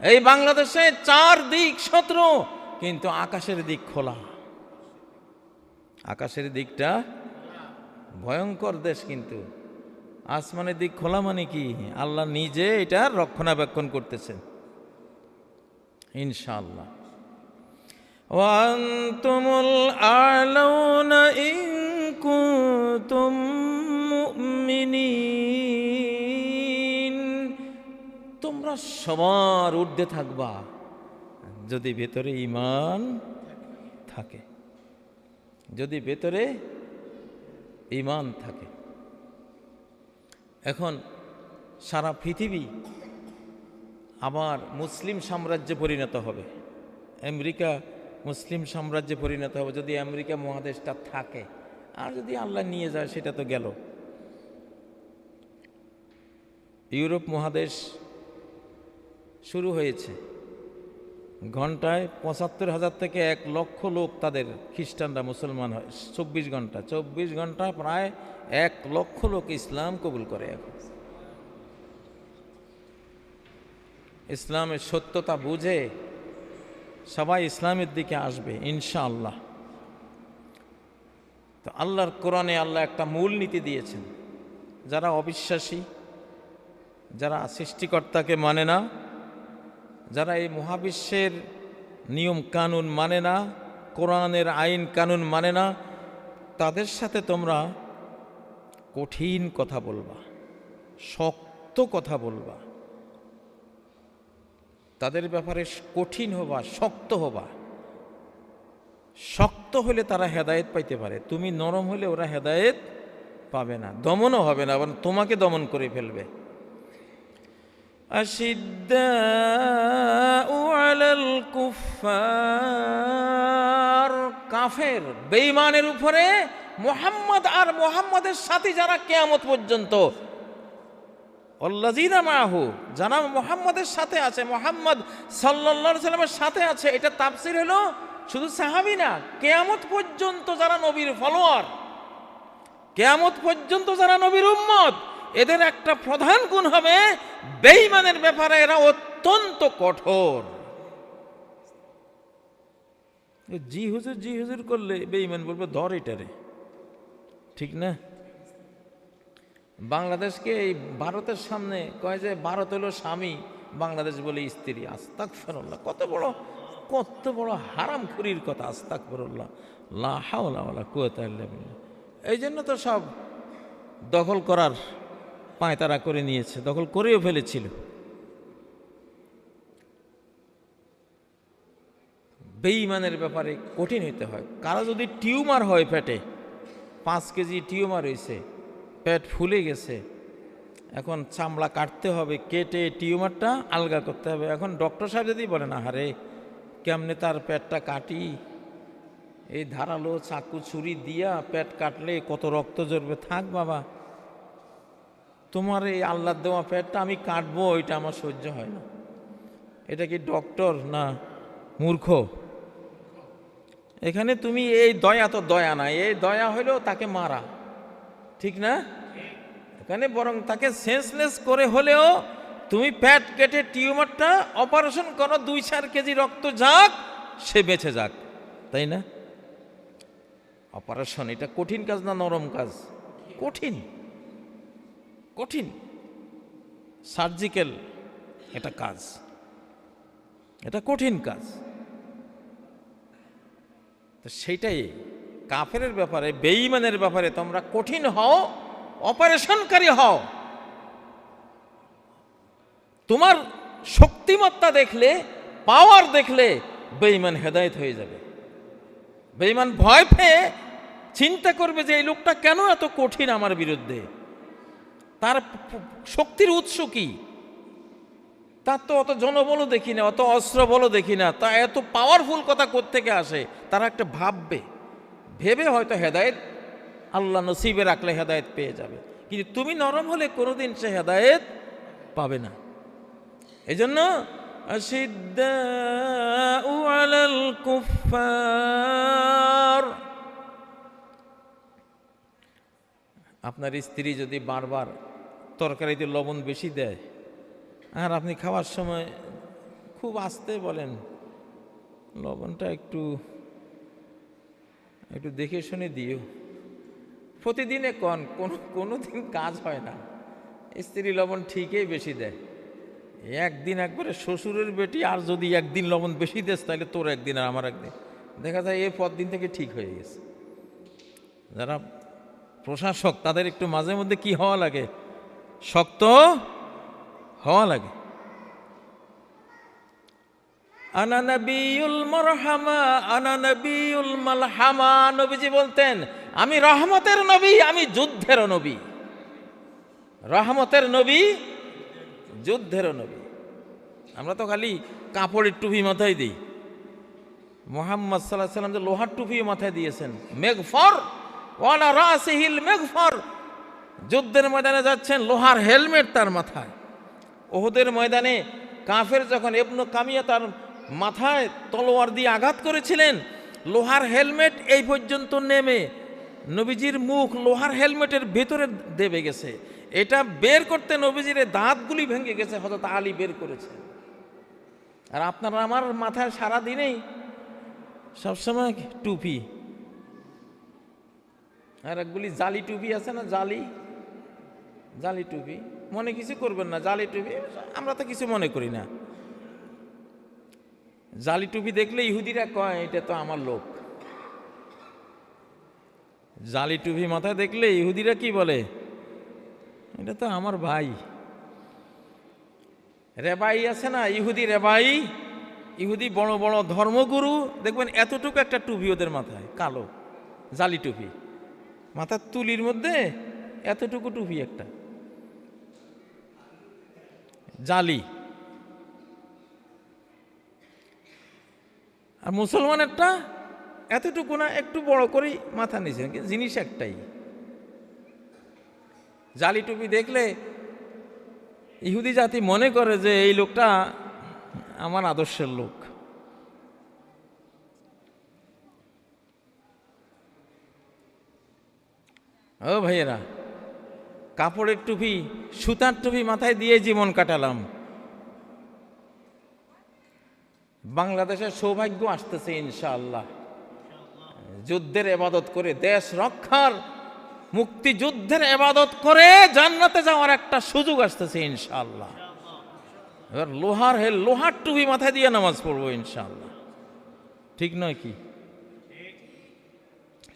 এই বাংলাদেশে চার দিক শত্রু, কিন্তু আকাশের দিক খোলা। আকাশের দিকটা ভয়ঙ্কর দেশ কিন্তু। আসমানের দিক খোলা মানে কি? আল্লাহ নিজে এটা রক্ষণাবেক্ষণ করতেছেন। ইনশাল্লাহ ওয়ান্তুমুল আলাউনা ইন কুনতুম তুমিনী তোমরা সবার ঊর্ধ্বে থাকবা। যদি ভেতরে ইমান থাকে। যদি ভেতরে ইমান থাকে। এখন সারা পৃথিবী আবার মুসলিম সাম্রাজ্যে পরিণত হবে। আমেরিকা মুসলিম সাম্রাজ্যে পরিণত হবে। যদি আমেরিকা মহাদেশটা থাকে, আর যদি আল্লাহ নিয়ে যায়, সেটা তো গেল। ইউরোপ মহাদেশ শুরু হয়েছে। ঘন্টায় পঁচাত্তর হাজার থেকে এক লক্ষ লোক তাদের খ্রিস্টানরা মুসলমান হয়। চব্বিশ ঘণ্টা চব্বিশ ঘণ্টা প্রায় এক লক্ষ লোক ইসলাম কবুল করে এখন। ইসলামের সত্যতা বুঝে সবাই ইসলামের দিকে আসবে, ইনশাআল্লাহ। তো আল্লাহর কোরআনে আল্লাহ একটা মূল নীতি দিয়েছেন। যারা অবিশ্বাসী, যারা সৃষ্টিকর্তাকে মানে না যারা এই মহাবিশ্বের নিয়ম কানুন মানে না, কোরআনের আইন কানুন মানে না, তাদের সাথে তোমরা কঠিন কথা বলবা, শক্ত কথা বলবা। তাদের ব্যাপারে কঠিন হবা, শক্ত হবা। শক্ত হলে তারা হেদায়েত পাইতে পারে, তুমি নরম হলে ওরা হেদায়েত পাবে না, দমনও হবে না, আবার তোমাকে দমন করে ফেলবে। أشداء على الكفار কাফের বেঈমানের উপরে মোহাম্মদ আর মোহাম্মদের সাথে যারা কেয়ামত পর্যন্ত অল্লাজিনা মাহু যারা মোহাম্মদের সাথে আছে মোহাম্মদ সাল্লাল্লাহু আলাইহি সাল্লামের সাথে আছে এটা তাফসির হলো শুধু সাহাবি না কেয়ামত পর্যন্ত যারা নবীর ফলোয়ার কেয়ামত পর্যন্ত যারা নবীর উম্মত এদের একটা প্রধান গুণ হবে বেঈমানের ব্যাপারে এরা অত্যন্ত কঠোর। জি হুজুর জি হুজুর করলে বেঈমান বলবে, ধর এটারে ঠিক না? বাংলাদেশকে এই ভারতের সামনে কয় যে ভারত হলো স্বামী, বাংলাদেশ বলে স্ত্রী আস্তাক ফেরল্লাহ কত বড় কত বড় হারাম খুরির কথা আস্তাক ফেরল্লাহ লাহাওলা কুয়াত এই জন্য তো সব দখল করার পায়তারা করে নিয়েছে, দখল করেও ফেলেছিল। বেইমানের ব্যাপারে কঠিন হইতে হয়। কারও যদি টিউমার হয় পেটে পাঁচ কেজি টিউমার হয়েছে পেট ফুলে গেছে, এখন চামড়া কাটতে হবে, কেটে টিউমারটা আলগা করতে হবে। এখন ডক্টর সাহেব যদি বলে না হারে কেমনে তার পেটটা কাটি? এই ধারালো চাকু ছুরি দিয়া পেট কাটলে কত রক্ত জড়বে থাক বাবা। তোমার এই আল্লাহ দেওয়া পেটটা আমি কাটবো, ওইটা আমার সহ্য হয় না। এটা কি ডক্টর না মূর্খ? এখানে তুমি এই দয়া তো দয়া না, এই দয়া হইলেও তাকে মারা। ঠিক না? এখানে বরং তাকে সেন্সলেস করে হলেও তুমি প্যাট কেটে টিউমারটা অপারেশন করো, দুই চার কেজি রক্ত যাক, সে বেঁচে যাক। তাই না? অপারেশন, এটা কঠিন কাজ না নরম কাজ? কঠিন। কঠিন। সার্জিক্যাল এটা কাজ। এটা কঠিন কাজ। তো সেইটাই কাফের ব্যাপারে, বেঈমানের ব্যাপারে তোমরা কঠিন হও, অপারেশনকারী হও। তোমার শক্তিমত্তা দেখলে পাওয়ার দেখলে বেঈমান হেদায়েত হয়ে যাবে। বেঈমান ভয় পেয়ে চিন্তা করবে যে এই লোকটা কেন এত কঠিন আমার বিরুদ্ধে? তার শক্তির উৎস কি? তার তো অত জনবলও দেখি না, অত অস্ত্র বলো দেখি না, তা এত পাওয়ারফুল কথা থেকে আসে? তারা একটা ভাববে। ভেবে হয়তো হেদায়েত আল্লাহ নসিবে রাখলে হেদায়েত পেয়ে যাবে। কিন্তু তুমি নরম হলে কোনোদিন সে হেদায়েত পাবে না। এই জন্য আপনার স্ত্রী যদি বারবার তরকারিতে লবণ বেশি দেয়। আর আপনি খাওয়ার সময় খুব আস্তে বলেন, লবণটা একটু একটু দেখে শুনে দিও। প্রতিদিনে কন, কোনো কোনো দিন কাজ হয় না। স্ত্রী লবণ ঠিকই বেশি দেয়। একদিন একবারে শ্বশুরের বেটি, আর যদি একদিন লবণ বেশি দেস, তাহলে তোর একদিন আর আমার একদিন। দেখা যায় এ দিন থেকে ঠিক হয়ে গেছে। যারা প্রশাসক, তাদের একটু মাঝে মধ্যে কি হওয়া লাগে? শক্ত হওয়া লাগে। মালহামা। নবীজি বলতেন, আমি রহমতের নবী, আমি যুদ্ধের নবী। রহমতের নবী, যুদ্ধের নবী। আমরা তো খালি কাপড়ের টুপি মাথায় দিই। মোহাম্মদ সাল্লাহ সাল্লাম যে লোহার টুপি মাথায় দিয়েছেন, মেঘফর, ওয়ালা রাসিহিল মেঘফর। যুদ্ধের ময়দানে যাচ্ছেন, লোহার হেলমেট তার মাথায়। ওহুদের ময়দানে কাফের যখন এবনু কামিয়া তার মাথায় তলোয়ার দিয়ে আঘাত করেছিলেন, লোহার হেলমেট এই পর্যন্ত নেমে নবীজির মুখ লোহার হেলমেটের ভেতরে দেবে গেছে। এটা বের করতে নবীজির দাঁতগুলি ভেঙে গেছে হয়তো আলী বের করেছে। আর আপনার আমার মাথায় সারা দিনেই সবসময় টুপি? আর একগুলি জালি টুপি আছে না, জালি? জালি টুপি, মনে কিছু করবেন না, জালি টুপি, আমরা তো কিছু মনে করি না। জালি টুপি দেখলে ইহুদিরা কয়, এটা তো আমার লোক। জালি টুপি মাথায় দেখলে ইহুদিরা কি বলে, এটা তো আমার ভাই। রেবাই আছে না, ইহুদি রেবাই, ইহুদি বড় বড় ধর্মগুরু, দেখবেন এতটুকু একটা টুপি ওদের মাথায়, কালো, জালি টুপি। মাথার তুলির মধ্যে এতটুকু টুপি একটা। জালি। আর মুসলমানেরটা এতটুকু না, একটু বড় করেই মাথা নিচে কিন্তু জিনিস একটাই। জালি টুপি দেখলে ইহুদি জাতি মনে করে যে এই লোকটা আমার আদর্শের লোক। ও ভাইয়েরা কাপড়ের টুপি, সুতার টুপি মাথায় দিয়ে জীবন কাটালাম। বাংলাদেশের সৌভাগ্য আসতেছে, ইনশাআল্লাহ। যুদ্ধের এবাদত করে, দেশ রক্ষার, মুক্তিযুদ্ধের এবাদত করে জান্নাতে যাওয়ার একটা সুযোগ আসতেছে, ইনশাআল্লাহ। এবার লোহার হে, লোহার টুপি মাথায় দিয়ে নামাজ পড়ব, ইনশাআল্লাহ। ঠিক নয় কি?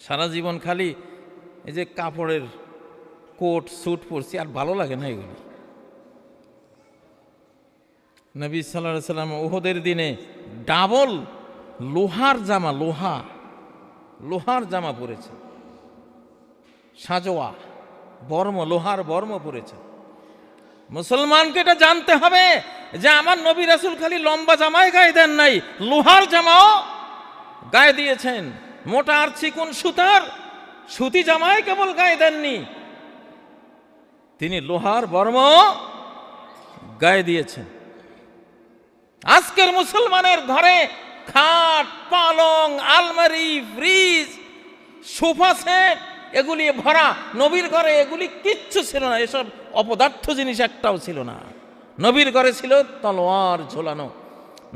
সারা জীবন খালি এই যে কাপড়ের কোট, স্যুট পরছি, আর ভালো লাগে না এগুলি। নবী সাল্লাহ সাল্লাম ওহদের দিনে ডাবল লোহার জামা, লোহা, লোহার জামা পরেছে। সাজোয়া, বর্ম, লোহার বর্ম পরেছে। মুসলমানকে এটা জানতে হবে যে আমার নবী রাসুল খালি লম্বা জামায় গায়ে দেন নাই, লোহার জামাও গায়ে দিয়েছেন। মোটা আর চিকুন সুতার সুতি জামায় কেবল গায়ে দেননি। তিনি লোহার বর্ম গায়ে দিয়েছেন। আজকের মুসলমানের ঘরে খাট, পালং, আলমারি, ফ্রিজ, সোফা সেট, এগুলি ভরা, নবীর ঘরে এগুলি কিচ্ছু ছিল না, এসব অপদার্থ জিনিস একটাও ছিল না। নবীর ঘরে ছিল তলোয়ার ঝোলানো,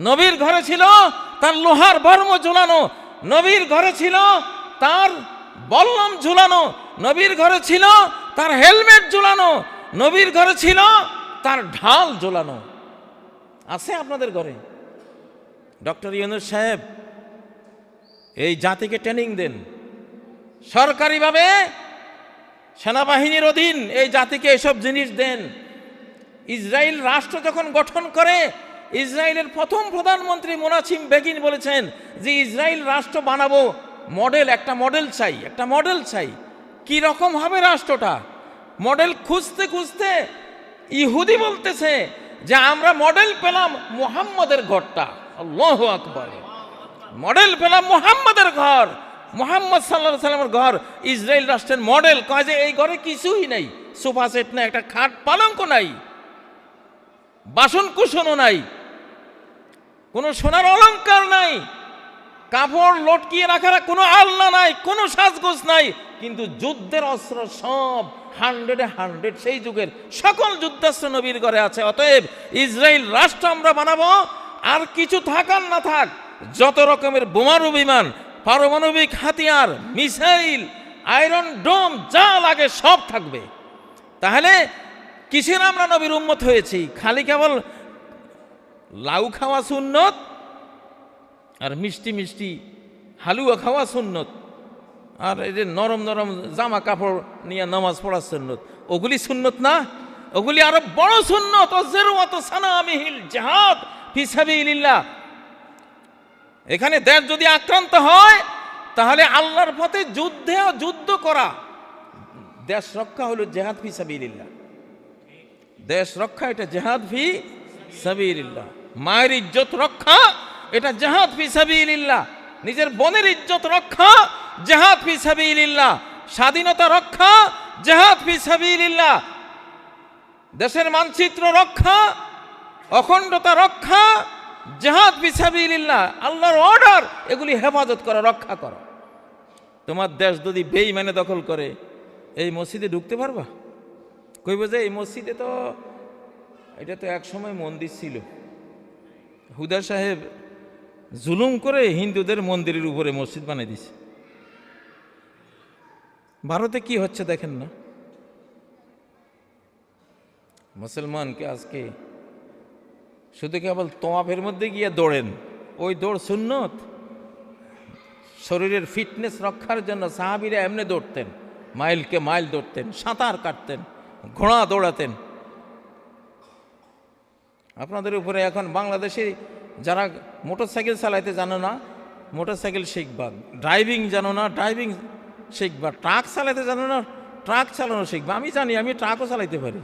নবীর ঘরে ছিল তার লোহার বর্ম ঝোলানো, নবীর ঘরে ছিল তার বল্লম ঝুলানো, নবীর ঘরে ছিল তার হেলমেট ঝুলানো, নবীর ঘরে ছিল, তার ঢাল ঝোলানো। আছে আপনাদের ঘরে? ডক্টর ইউনুস সাহেব, এই জাতিকে ট্রেনিং দেন। সরকারিভাবে সেনাবাহিনীর অধীন এই জাতিকে এসব জিনিস দেন। ইসরায়েল রাষ্ট্র যখন গঠন করে, ইসরায়েলের প্রথম প্রধানমন্ত্রী মোনাচিম বেগিন বলেছেন যে, ইসরায়েল রাষ্ট্র বানাবো, মডেল, একটা মডেল চাই, একটা মডেল চাই। কি রকম হবে রাষ্ট্রটা? মডেল খুঁজতে খুঁজতে ইহুদি বলতেছে যে আমরা মডেল পেলাম মোহাম্মদের ঘরটা। আল্লাহ আকবর। মডেল পেলাম মোহাম্মদের ঘর। মোহাম্মদ সাল্লাহ সাল্লামের ঘর। ইসরায়েল রাষ্ট্রের মডেল। কয় যে এই ঘরে কিছুই নাই। সোফা সেট নাই, একটা খাট পালঙ্ক নাই। বাসন কুসনও নাই। কোনো সোনার অলঙ্কার নাই। কাপড় লটকিয়ে রাখার কোনো আলনা নাই। কোনো সাজগোজ নাই। কিন্তু যুদ্ধের অস্ত্র সব হান্ড্রেডে হান্ড্রেড সেই যুগের সকল যুদ্ধাস্ত্র নবীর ঘরে আছে। অতএব ইসরায়েল রাষ্ট্র আমরা বানাবো, আর কিছু থাকার না থাক, যত রকমের বোমারু বিমান, পারমাণবিক হাতিয়ার, মিসাইল, আয়রন ডোম, যা লাগে সব থাকবে। তাহলে কিসের আমরা নবীর উন্মত হয়েছি? খালি কেবল লাউ খাওয়া সুন্নত আর মিষ্টি মিষ্টি হালুয়া খাওয়া সুন্নত। আর এই যে নরম নরম জামা কাপড় নিয়ে নামাজ পড়া সুন্নত। ওগুলি সুন্নত না? ওগুলি আরও বড় সুন্নত। সানামিহিল জাহাদ এখানে দেশ যদি আক্রান্ত হয়, তাহলে আল্লাহর পথে যুদ্ধে যুদ্ধ করা। দেশ রক্ষা হলো জেহাদ ফি সাবিলিল্লাহ। দেশ রক্ষা এটা জেহাদ ফি সাবিলিল্লাহ। মায়ের ইজ্জত রক্ষা, এটা জেহাদ ফি সাবিলিল্লাহ। নিজের বোনের ইজ্জত রক্ষা, জেহাদ ফি সাবিলিল্লাহ। স্বাধীনতা রক্ষা, জেহাদ ফি সাবিলিল্লাহ। দেশের মানচিত্র রক্ষা, অখণ্ডতা রক্ষা, জেহাদ ফি সাবিলিল্লাহ। আল্লাহর অর্ডার এগুলি হেফাজত করা, রক্ষা করো। তোমার দেশ যদি বেইমানে দখল করে, এই মসজিদে ঢুকতে পারবা? কইব যে এই মসজিদে তো, এটা তো এক সময় মন্দির ছিল। হুদা সাহেব জুলুম করে হিন্দুদের মন্দিরের উপরে মসজিদ বানিয়ে দিছে। ভারতে কি হচ্ছে দেখেন না? মুসলমানকে আজকে শুধু কেবল তোয়াফের মধ্যে গিয়ে দৌড়েন, ওই দৌড় সুন্নত। শরীরের ফিটনেস রক্ষার জন্য সাহাবিরা এমনি দৌড়তেন, মাইলকে মাইল দৌড়তেন, সাঁতার কাটতেন, ঘোড়া দৌড়াতেন। আপনাদের উপরে এখন বাংলাদেশে যারা মোটর সাইকেল চালাইতে জানো না মোটর সাইকেল শিখবা ড্রাইভিং জানো না, ড্রাইভিং শিখবা ট্রাক চালাইতে জানো না, ট্রাক চালানো শিখবা আমি জানি, আমি ট্রাকও চালাইতে পারি।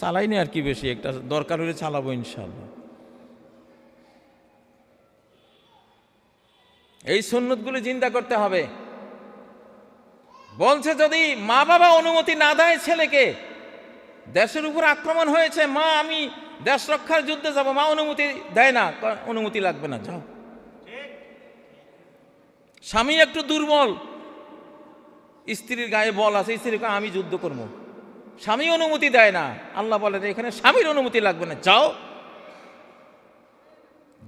চালাইনি আর কি বেশি, একটা দরকার হলে চালাবো ইনশাল্লাহ এই সুন্নতগুলো চিন্তা করতে হবে। বলছে, যদি মা বাবা অনুমতি না দেয় ছেলেকে, দেশের উপর আক্রমণ হয়েছে, মা, আমি দেশ রক্ষার যুদ্ধে যাব, মা অনুমতি দেয় না। অনুমতি লাগবে না, যাও। স্বামী একটু দুর্বল। স্ত্রীর গায়ে বল আছে স্ত্রীকে আমি যুদ্ধ করব। স্বামী অনুমতি দেয় না। আল্লাহ বলে এখানে স্বামীর অনুমতি লাগবে না, যাও।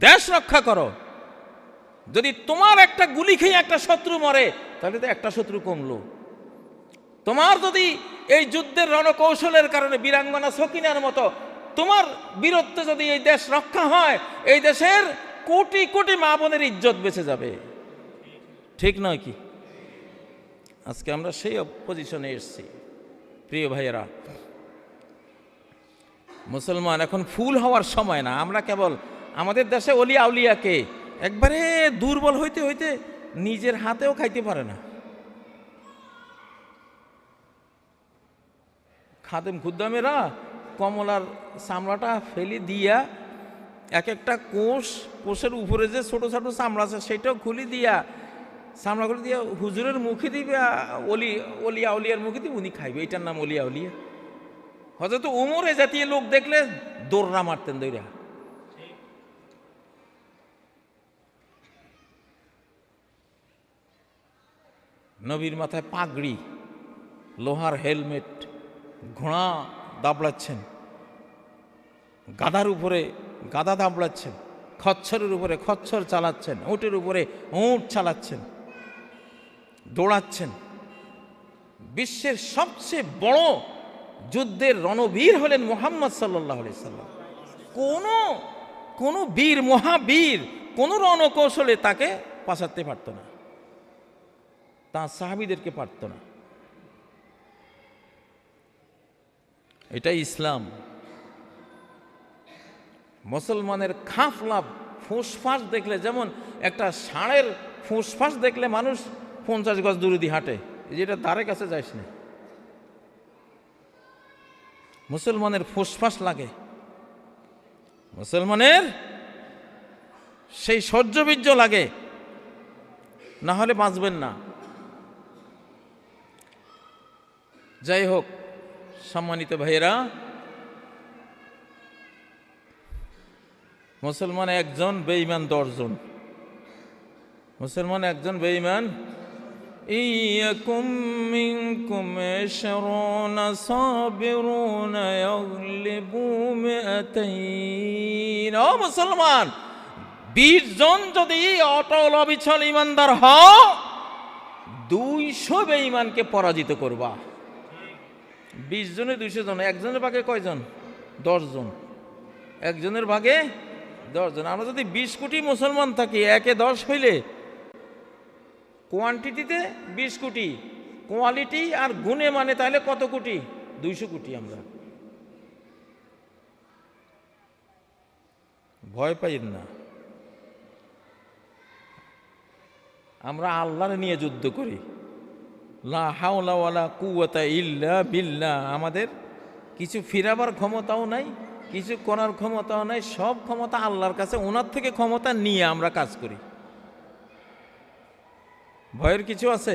দেশ রক্ষা করো। যদি তোমার একটা গুলি খেয়ে একটা শত্রু মরে, তাহলে তো একটা শত্রু কমলো। তোমার যদি এই যুদ্ধের রণকৌশলের কারণে বীরাঙ্গনা সকিনার মতো তোমার বীরত্বে যদি এই দেশ রক্ষা হয়, এই দেশের কোটি কোটি মা বোনের ইজ্জত বেঁচে যাবে। ঠিক নয় কি? আজকে আমরা সেই পজিশনে এসেছি। প্রিয় ভাইয়েরা, মুসলমান এখন ফুল হওয়ার সময় না। আমরা কেবল আমাদের দেশে অলি আউলিয়াকে একবারে দুর্বল হইতে হইতে নিজের হাতেও খাইতে পারে না। খাদেম খুদ্দামেরা কমলার চামড়াটা ফেলে দিয়া এক একটা কোষ, কোষের উপরে যে ছোট ছোট চামড়া আছে সেটাও খুলি দিয়া চামড়াগুলো দিয়া হুজুরের মুখে দিবে, অলি, অলিয়া অলিয়ার মুখে দিবে, উনি খাইবে। এটার নাম অলিয়া অলিয়া। হয়তো উমরে জাতীয় লোক দেখলে দৌড়রা মারতেন দইরা নবীর মাথায় পাগড়ি, লোহার হেলমেট, ঘোড়া দাবড়াচ্ছেন। গাধার উপরে গাদা দাবড়াচ্ছেন খচ্ছরের উপরে খচ্ছর চালাচ্ছেন, উটের উপরে উঁট চালাচ্ছেন, দৌড়াচ্ছেন। বিশ্বের সবচেয়ে বড় যুদ্ধের রণবীর হলেন মোহাম্মদ সাল্লাহ সাল্লাম। কোনো কোনো বীর, মহাবীর, কোনো রণকৌশলে তাকে পাশাতে পারত না। তার সাহাবিদেরকে পারত না। এটাই ইসলাম। মুসলমানের খাফ লাভ ফুসফাস দেখলে, যেমন একটা ষাঁড়ের ফুসফাস দেখলে মানুষ পঞ্চাশ গজ দূরে দিয়ে হাঁটে যেটা দ্বারের কাছে যাইস না? মুসলমানের ফুসফাস লাগে। মুসলমানের সেই সহ্যবীর্য লাগে। না হলে বাঁচবেন না। যাই হোক, সম্মানিত ভাইয়েরা মুসলমান একজন বেঈমান দশজন মুসলমান একজন বেঈমান إيكم منكم عشرون صابرون يغلبوا مئتين ও মুসলমান বিশ জন যদি অটল অবিচল ইমানদার হও দুইশো বেঈমানকে পরাজিত করবা বিশ জনে দুইশো জন একজনের ভাগে কয়জন দশ জন একজনের ভাগে দশ জন আমরা যদি বিশ কোটি মুসলমান থাকি, একে দশ হইলে কোয়ান্টিটিতে বিশ কোটি কোয়ালিটি আর গুণে মানে তাহলে কত কোটি? দুইশো কোটি আমরা। ভয় পাইন না। আমরা আল্লাহর নিয়ে যুদ্ধ করি। লা হাওলা কুওয়াতা ইল্লা বিল্লা আমাদের কিছু ফিরাবার ক্ষমতাও নাই। কিছু করার ক্ষমতাও নাই, সব ক্ষমতা আল্লাহর কাছে, ওনার থেকে ক্ষমতা নিয়ে আমরা কাজ করি। ভয়ের কিছু আছে?